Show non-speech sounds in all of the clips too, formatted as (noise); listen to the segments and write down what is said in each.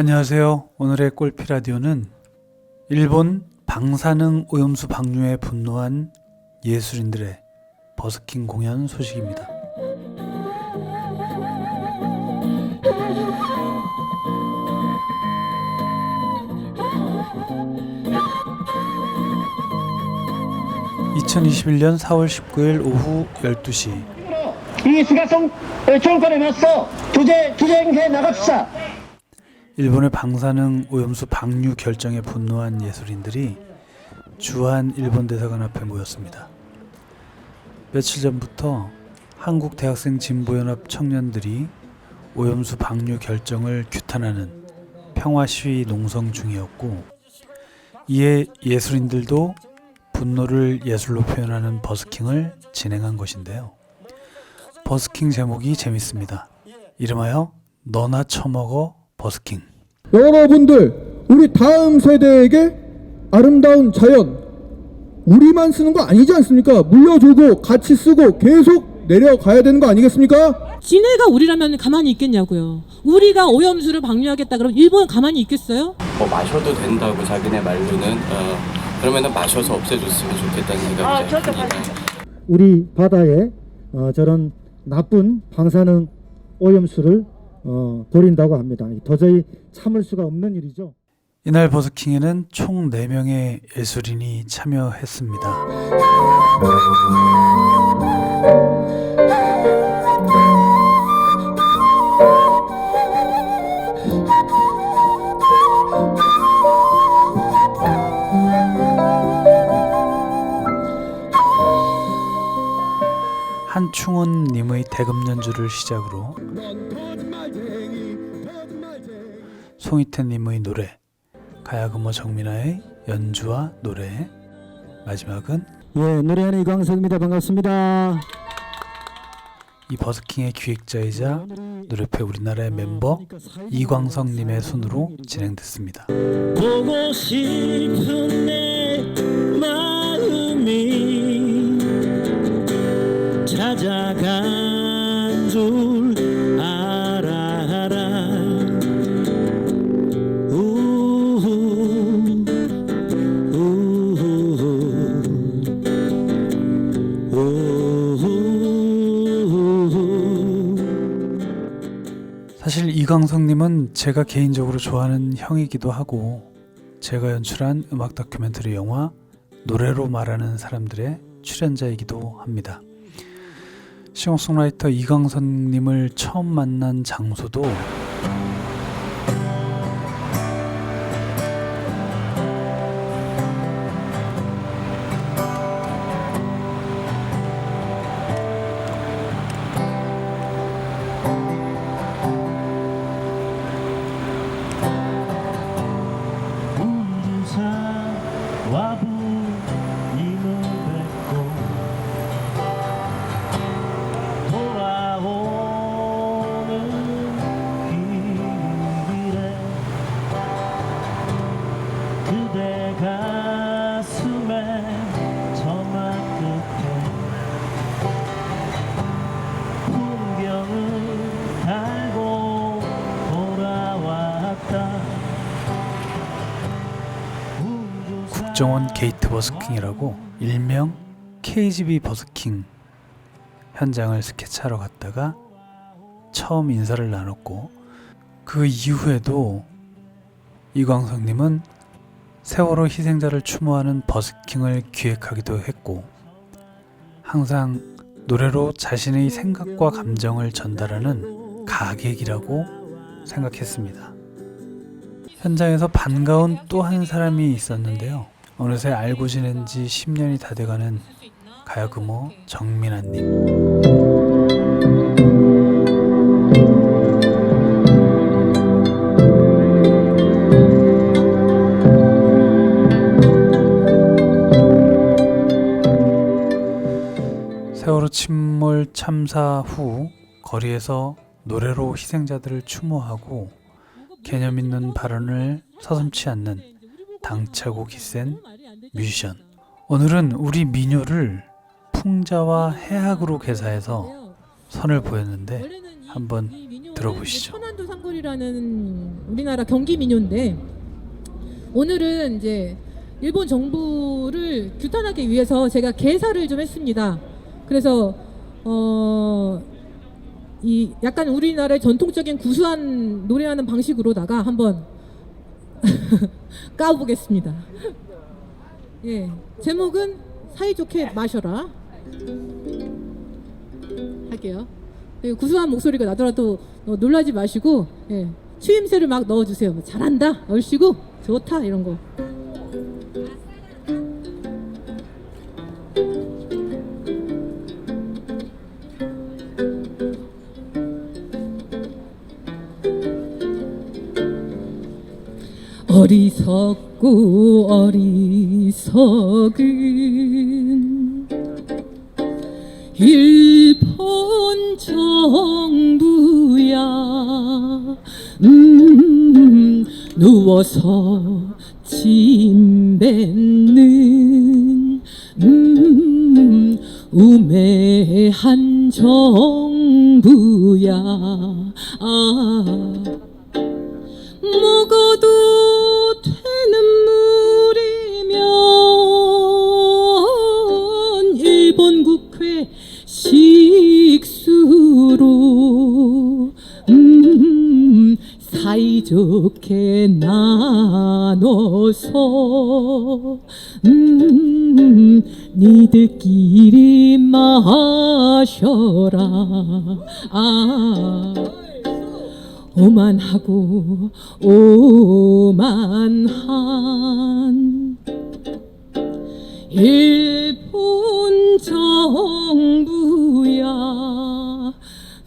안녕하세요. 오늘의 골피 라디오는 일본 방사능 오염수 방류에 분노한 예술인들의 버스킹 공연 소식입니다. (2021년 4월 19일) 오후 (12시) 이 시가성 정권에 어, 맞서 투쟁, 투쟁해 나갑시다. 일본의 방사능 오염수 방류 결정에 분노한 예술인들이 주한 일본 대사관 앞에 모였습니다. 며칠 전부터 한국 대학생 진보연합 청년들이 오염수 방류 결정을 규탄하는 평화 시위 농성 중이었고 이에 예술인들도 분노를 예술로 표현하는 버스킹을 진행한 것인데요. 버스킹 제목이 재밌습니다. 이름하여 너나 처먹어 버스킹. 여러분들 우리 다음 세대에게 아름다운 자연 우리만 쓰는 거 아니지 않습니까? 물려주고 같이 쓰고 계속 내려가야 되는 거 아니겠습니까? 지네가 우리라면 가만히 있겠냐고요. 우리가 오염수를 방류하겠다 그러면 일본 가만히 있겠어요? 뭐 마셔도 된다고 자기네 말로는 어, 그러면은 마셔서 없애줬으면 좋겠다는 생각이 아, 듭니다. 우리 바다에 어, 저런 나쁜 방사능 오염수를 어, 버린다고 합니다. 도저히 참을 수가 없는 일이죠. 이날 버스킹에는 총 4명의 예술인이 참여했습니다. 한충원님의 대금 연주를 시작으로 송이태님의 노래 가야금어 정민아의 연주와 노래 마지막은 예, 노래하는 이광석입니다. 반갑습니다. 이 버스킹의 기획자이자 노래패 우리나라의 멤버 이광석님의 손으로 진행됐습니다. 이광석님은 제가 개인적으로 좋아하는 형이기도 하고 제가 연출한 음악 다큐멘터리 영화 노래로 말하는 사람들의 출연자이기도 합니다. 싱어송라이터 이광석님을 처음 만난 장소도 게이트 버스킹이라고 일명 KGB 버스킹 현장을 스케치하러 갔다가 처음 인사를 나눴고 그 이후에도 이광석님은 세월호 희생자를 추모하는 버스킹을 기획하기도 했고 항상 노래로 자신의 생각과 감정을 전달하는 가객이라고 생각했습니다. 현장에서 반가운 또 한 사람이 있었는데요. 어느새 알고 지낸 지 10년이 다 돼가는 가야금어 정민아님. 세월호 침몰 참사 후 거리에서 노래로 희생자들을 추모하고 개념 있는 발언을 서슴치 않는 당차고 기 센 뮤지션. 오늘은 우리 민요를 풍자와 해학으로 개사해서 선을 보였는데 한번 들어보시죠. 천안도 삼골이라는 우리나라 경기 민요인데 오늘은 이제 일본 정부를 규탄하기 위해서 제가 개사를 좀 했습니다. 그래서 어. 이 약간 우리나라의 전통적인 구수한 노래하는 방식으로다가 한번 (laughs) 까보겠습니다. 예, 제목은 사이좋게 마셔라. 할게요. 예, 구수한 목소리가 나더라도 어, 놀라지 마시고 예, 추임새를 막 넣어주세요. 뭐, 잘한다, 얼씨구, 좋다 이런 거. 어리석고 어리석은 일본 정부야. 음, 누워서 침 뱉는 음, 우매한 정부야. 아 음, 니들끼리 마셔라. 아. 오만하고 오만한 일본 정부야.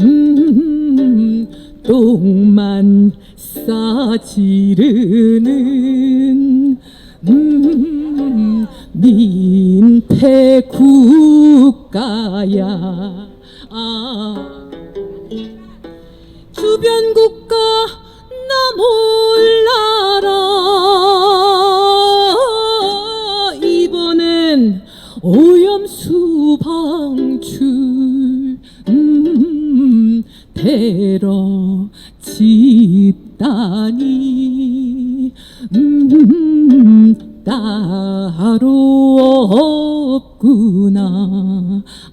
음, 똥만 싸지르는 음, 민 폐 국가야 아. 주변 국가 나 몰라라 이번엔 오염수 방출 음, 테러 집단이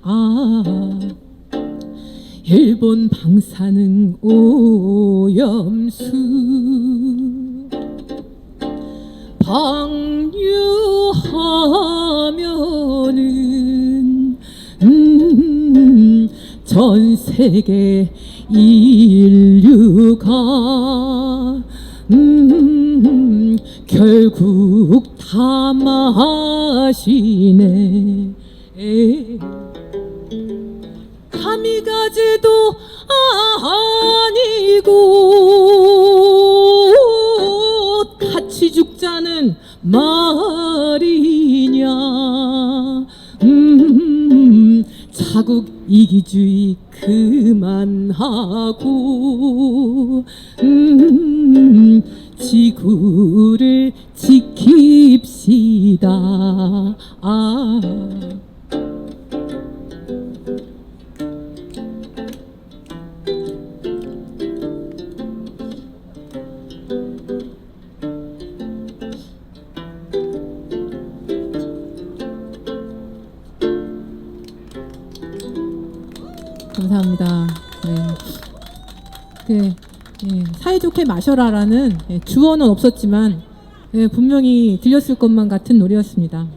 아 일본 방사능 오염수 방류하면은 음, 전 세계 인류가 음, 결국 다 마시네. 가미가제도 아니고 같이 죽자는 말이냐 음, 자국 이기주의 그만하고 음, 지구를 지킵시다 아. 사이좋게 마셔라라는 예, 주어는 없었지만 예, 분명히 들렸을 것만 같은 노래였습니다.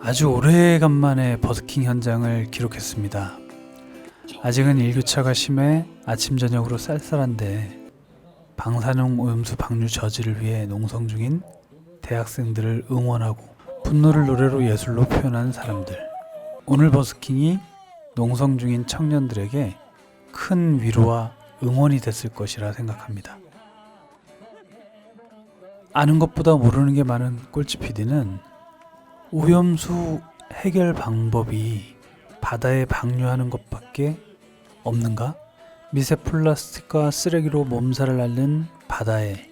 아주 오래간만에 버스킹 현장을 기록했습니다. 아직은 일교차가 심해 아침 저녁으로 쌀쌀한데 방사능 오염수 방류 저지를 위해 농성 중인 대학생들을 응원하고 분노를 노래로 예술로 표현한 사람들. 오늘 버스킹이 농성 중인 청년들에게 큰 위로와 응원이 됐을 것이라 생각합니다. 아는 것보다 모르는 게 많은 꼴찌 PD는 오염수 해결 방법이 바다에 방류하는 것밖에 없는가? 미세 플라스틱과 쓰레기로 몸살을 앓는 바다에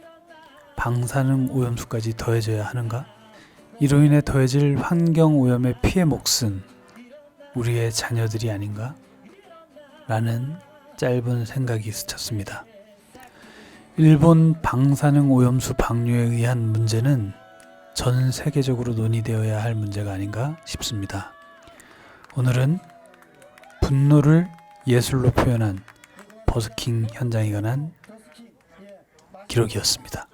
방사능 오염수까지 더해져야 하는가? 이로 인해 더해질 환경 오염의 피해 몫은 우리의 자녀들이 아닌가? 라는 짧은 생각이 스쳤습니다. 일본 방사능 오염수 방류에 의한 문제는 전 세계적으로 논의되어야 할 문제가 아닌가 싶습니다. 오늘은 분노를 예술로 표현한 버스킹 현장에 관한 기록이었습니다.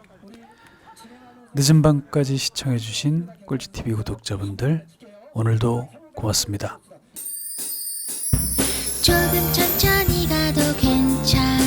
늦은 밤까지 시청해주신 꿀지TV 구독자분들 오늘도 고맙습니다. 조금 천천히 가도 괜찮